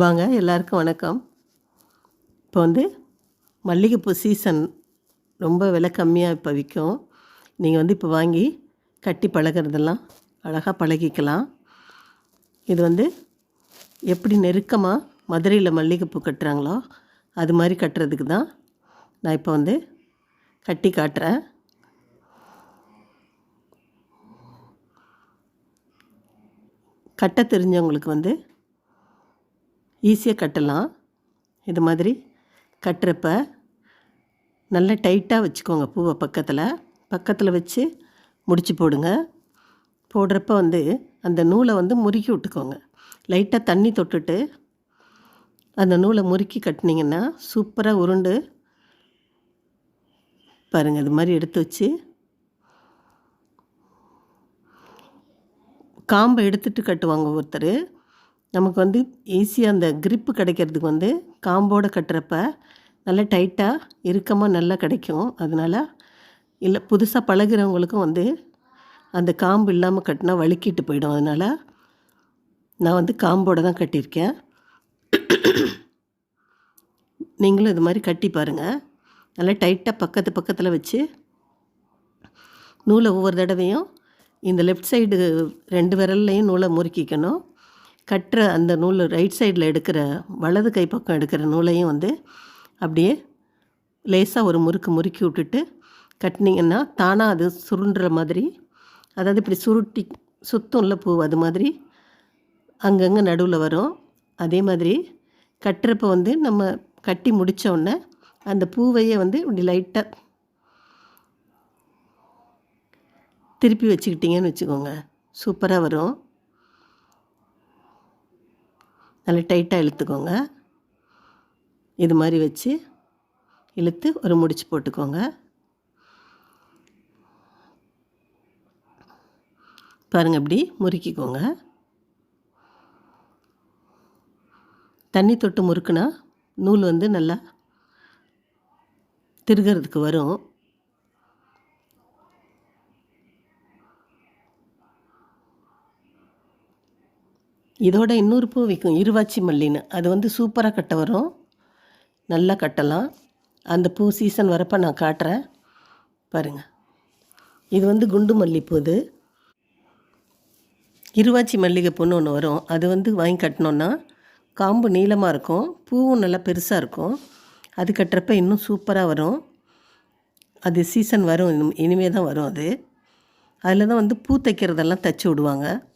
வாங்க எல்லாருக்கும் வணக்கம். இப்போ வந்து மல்லிகைப்பூ சீசன் ரொம்ப விலை கம்மியாக இப்போ விற்கும் நீங்கள் வந்து இப்போ வாங்கி கட்டி பழகுறதெல்லாம் அழகாக பழகிக்கலாம். இது வந்து எப்படி நெருக்கமாக மதுரையில் மல்லிகைப்பூ கட்டுறாங்களோ அது மாதிரி கட்டுறதுக்கு தான் நான் இப்போ வந்து கட்டி காட்டுறேன். கட்ட தெரிஞ்சவங்களுக்கு வந்து ஈஸியாக கட்டலாம். இது மாதிரி கட்டுறப்ப நல்லா டைட்டாக வச்சுக்கோங்க பூவை பக்கத்தில். பக்கத்தில் வச்சு முடிச்சு போடுங்க. போடுறப்ப வந்து அந்த நூலை வந்து முறுக்கி விட்டுக்கோங்க. லைட்டாக தண்ணி தொட்டுட்டு அந்த நூலை முறுக்கி கட்டினீங்கன்னா சூப்பராக உருண்டு. பாருங்கள் இது மாதிரி எடுத்து வச்சு காம்பை எடுத்துட்டு கட்டுவாங்க ஒருத்தர். நமக்கு வந்து ஈஸியாக அந்த கிரிப்பு கிடைக்கிறதுக்கு வந்து காம்போடு கட்டுறப்ப நல்லா டைட்டாக இறுக்கமாக நல்லா கிடைக்கும். அதனால் இல்லை புதுசாக பழகுறவங்களுக்கும் வந்து அந்த காம்பு இல்லாமல் கட்டினா வழுக்கிட்டு போயிடும். அதனால் நான் வந்து காம்போடு தான் கட்டியிருக்கேன். நீங்களும் இது மாதிரி கட்டி பாருங்கள் நல்லா டைட்டாக பக்கத்து பக்கத்தில் வச்சு நூலை ஒவ்வொரு தடவையும் இந்த லெஃப்ட் சைடு ரெண்டு விரல்லையும் நூலை முறுக்கிக்கணும். கட்டுற அந்த நூல் ரைட் சைடில் எடுக்கிற வலது கை பக்கம் எடுக்கிற நூலையும் வந்து அப்படியே லேசாக ஒரு முறுக்கு முறுக்கி விட்டுட்டு கட்டினீங்கன்னா தானாக அது சுருண்டுற மாதிரி அதாவது இப்படி சுருட்டி சுத்தம்ல பூ அது மாதிரி அங்கங்கே நடுவில் வரும். அதே மாதிரி கட்டுறப்ப வந்து நம்ம கட்டி முடித்தோடனே அந்த பூவையே வந்து இப்படி லைட்டாக திருப்பி வச்சுக்கிட்டிங்கன்னு வச்சுக்கோங்க. சூப்பராக வரும். நல்லா டைட்டாக இழுத்துக்கோங்க. இது மாதிரி வச்சு இழுத்து ஒரு முடிச்சு போட்டுக்கோங்க. பாருங்கள் இப்படி முறுக்கிக்கோங்க. தண்ணி தொட்டு முறுக்குனா நூல் வந்து நல்லா திருகிறதுக்கு வரும். இதோட இன்னொரு பூ விற்கும் இருவாச்சி மல்லின்னு. அது வந்து சூப்பராக கட்ட வரும். நல்லா கட்டலாம். அந்த பூ சீசன் வரப்போ நான் காட்டுறேன். பாருங்கள் இது வந்து குண்டு மல்லிப்பூ இது. இருவாச்சி மல்லிகைப்பூன்னு ஒன்று வரும். அது வந்து வாங்கி கட்டினோன்னா காம்பு நீளமாக இருக்கும். பூவும் நல்லா பெருசாக இருக்கும். அது கட்டுறப்ப இன்னும் சூப்பராக வரும். அது சீசன் வரும். இனிமே- இனிமே தான் வரும் அது. அதில் தான் வந்து பூ தைக்கிறதெல்லாம் தைச்சி விடுவாங்க.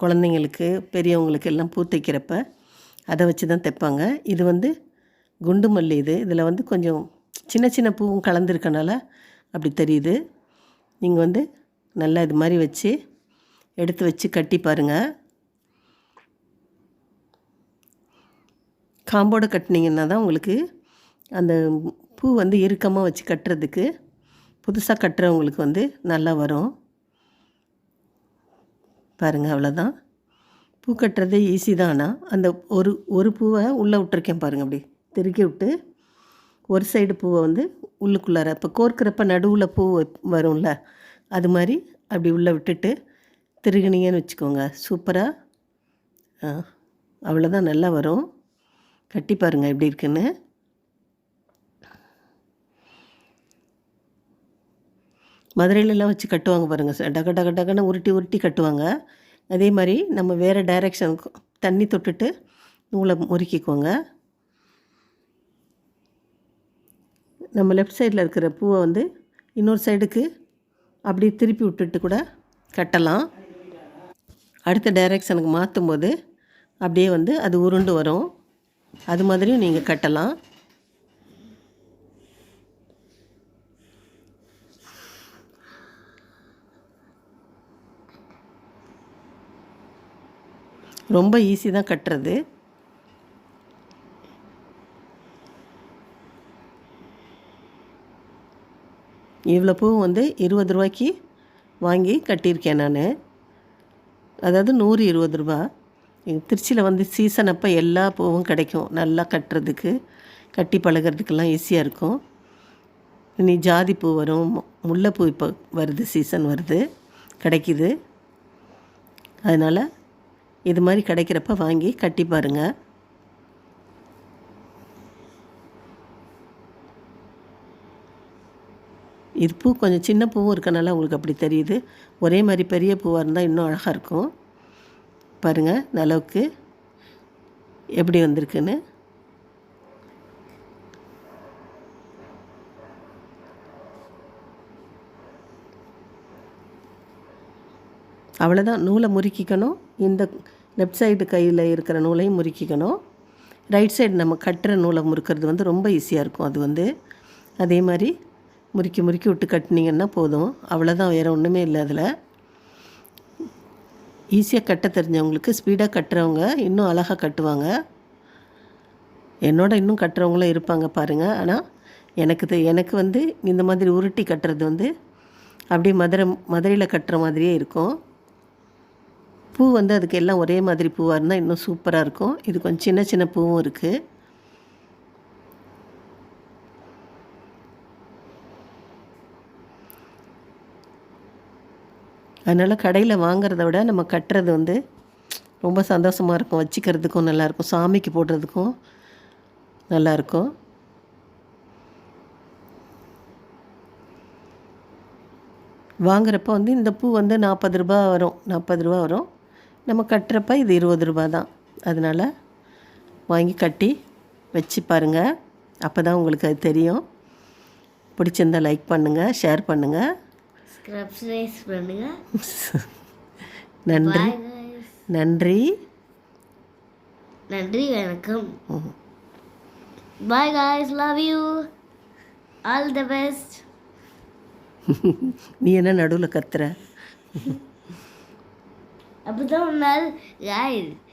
குழந்தைங்களுக்கு பெரியவங்களுக்கு எல்லாம் பூ தைக்கிறப்ப அதை வச்சு தான் தைப்பாங்க. இது வந்து குண்டு மல்லி இது. இதில் வந்து கொஞ்சம் சின்ன சின்ன பூவும் கலந்துருக்கனால அப்படி தெரியுது. நீங்கள் வந்து நல்லா இது மாதிரி வச்சு எடுத்து வச்சு கட்டி பாருங்கள் காம்போடு கட்டினீங்கன்னா தான் உங்களுக்கு அந்த பூ வந்து இறுக்கமாக வச்சு கட்டுறதுக்கு புதுசாக கட்டுறவங்களுக்கு வந்து நல்லா வரும். பாருங்கள் அவ்வளோதான் பூ கட்டுறதே ஈஸி தான்? ஆனால் அந்த ஒரு ஒரு பூவை உள்ளே விட்டுருக்கேன் பாருங்கள் அப்படி திருக்கி விட்டு ஒரு சைடு பூவை வந்து உள்ளுக்குள்ளார இப்போ கோர்க்கிறப்ப நடுவில் பூ வ- வரும்ல அது மாதிரி அப்படி உள்ளே விட்டுட்டு திருகுனீங்கன்னு வச்சுக்கோங்க. சூப்பராக அவ்வளோதான் நல்லா வரும். கட்டி பாருங்கள் எப்படி இருக்குன்னு. மதுரையிலலாம் வச்சு கட்டுவாங்க பாருங்கள் சார். டக டக டகன்னு உருட்டி உருட்டி கட்டுவாங்க. அதே மாதிரி நம்ம வேறு டைரெக்ஷனுக்கு தண்ணி தொட்டுட்டு நூலை முறுக்கிக்குவோங்க. நம்ம லெஃப்ட் சைடில் இருக்கிற பூவை வந்து இன்னொரு சைடுக்கு அப்படியே திருப்பி விட்டுட்டு கூட கட்டலாம். அடுத்த டைரெக்ஷனுக்கு மாற்றும் போது அப்படியே வந்து அது உருண்டு வரும். அது மாதிரியும் நீங்கள் கட்டலாம். ரொம்ப ஈஸி தான் கட்டுறது. இவ்வளோ பூ வந்து இருபது ரூபாய்க்கு வாங்கி கட்டியிருக்கேன் நான். அதாவது நூறு இருபது ரூபா. எங்கள் திருச்சியில் வந்து சீசன் அப்போ எல்லா பூவும் கிடைக்கும். நல்லா கட்டுறதுக்கு கட்டி பழகுறதுக்கெல்லாம் ஈஸியாக இருக்கும். இனி ஜாதி பூ வரும். மு- முல்லைப்பூ இப்போ வருது சீசன் வருது கிடைக்குது. அதனால் இது மாதிரி கிடைக்கிறப்ப வாங்கி கட்டி பாருங்கள் இது பூ கொஞ்சம் சின்ன பூவும் இருக்கனால உங்களுக்கு அப்படி தெரியுது. ஒரே மாதிரி பெரிய பூவாக இருந்தால் இன்னும் அழகாக இருக்கும். பாருங்கள் இந்த அளவுக்கு எப்படி வந்திருக்குன்னு. அவ்வளோதான் நூலை முறுக்கிக்கணும். இந்த லெஃப்ட் சைடு கையில் இருக்கிற நூலையும் முறுக்கிக்கணும். ரைட் சைடு நம்ம கட்டுற நூலை முறுக்கிறது வந்து ரொம்ப ஈஸியாக இருக்கும். அது வந்து அதே மாதிரி முறுக்கி முறுக்கி விட்டு கட்டினீங்கன்னா போதும். அவ்வளோதான் வேறு ஒன்றுமே இல்லை அதில். ஈஸியாக கட்ட தெரிஞ்சவங்களுக்கு ஸ்பீடாக கட்டுறவங்க இன்னும் அழகாக கட்டுவாங்க. என்னோட இன்னும் கட்டுறவங்களும் இருப்பாங்க பாருங்கள் ஆனால் எனக்கு தெ- எனக்கு வந்து இந்த மாதிரி உருட்டி கட்டுறது வந்து அப்படியே மதுரை மதுரையில் கட்டுற மாதிரியே இருக்கும். பூ வந்து அதுக்கு எல்லாம் ஒரே மாதிரி பூவாக இருந்தால் இன்னும் சூப்பராக இருக்கும். இது கொஞ்சம் சின்ன சின்ன பூவும் இருக்குது அதனால் கடையில் வாங்குறத விட நம்ம கட்டுறது வந்து ரொம்ப சந்தோஷமாக இருக்கும். வச்சுக்கிறதுக்கும் நல்லாயிருக்கும் சாமிக்கு போடுறதுக்கும் நல்லாயிருக்கும் வாங்குறப்ப வந்து இந்த பூ வந்து நாற்பது ரூபா வரும். நாற்பது ரூபா வரும். நம்ம கட்டுறப்ப இது இருபது ரூபா தான். அதனால் வாங்கி கட்டி வச்சு பாருங்கள் அப்போ தான் உங்களுக்கு அது தெரியும். பிடிச்சிருந்தா லைக் பண்ணுங்கள் ஷேர் பண்ணுங்கள் நன்றி. நன்றி. நன்றி வணக்கம். Bye guys love you all the best நீ என்ன நடுவில் கத்துற? अब तो नल गाइस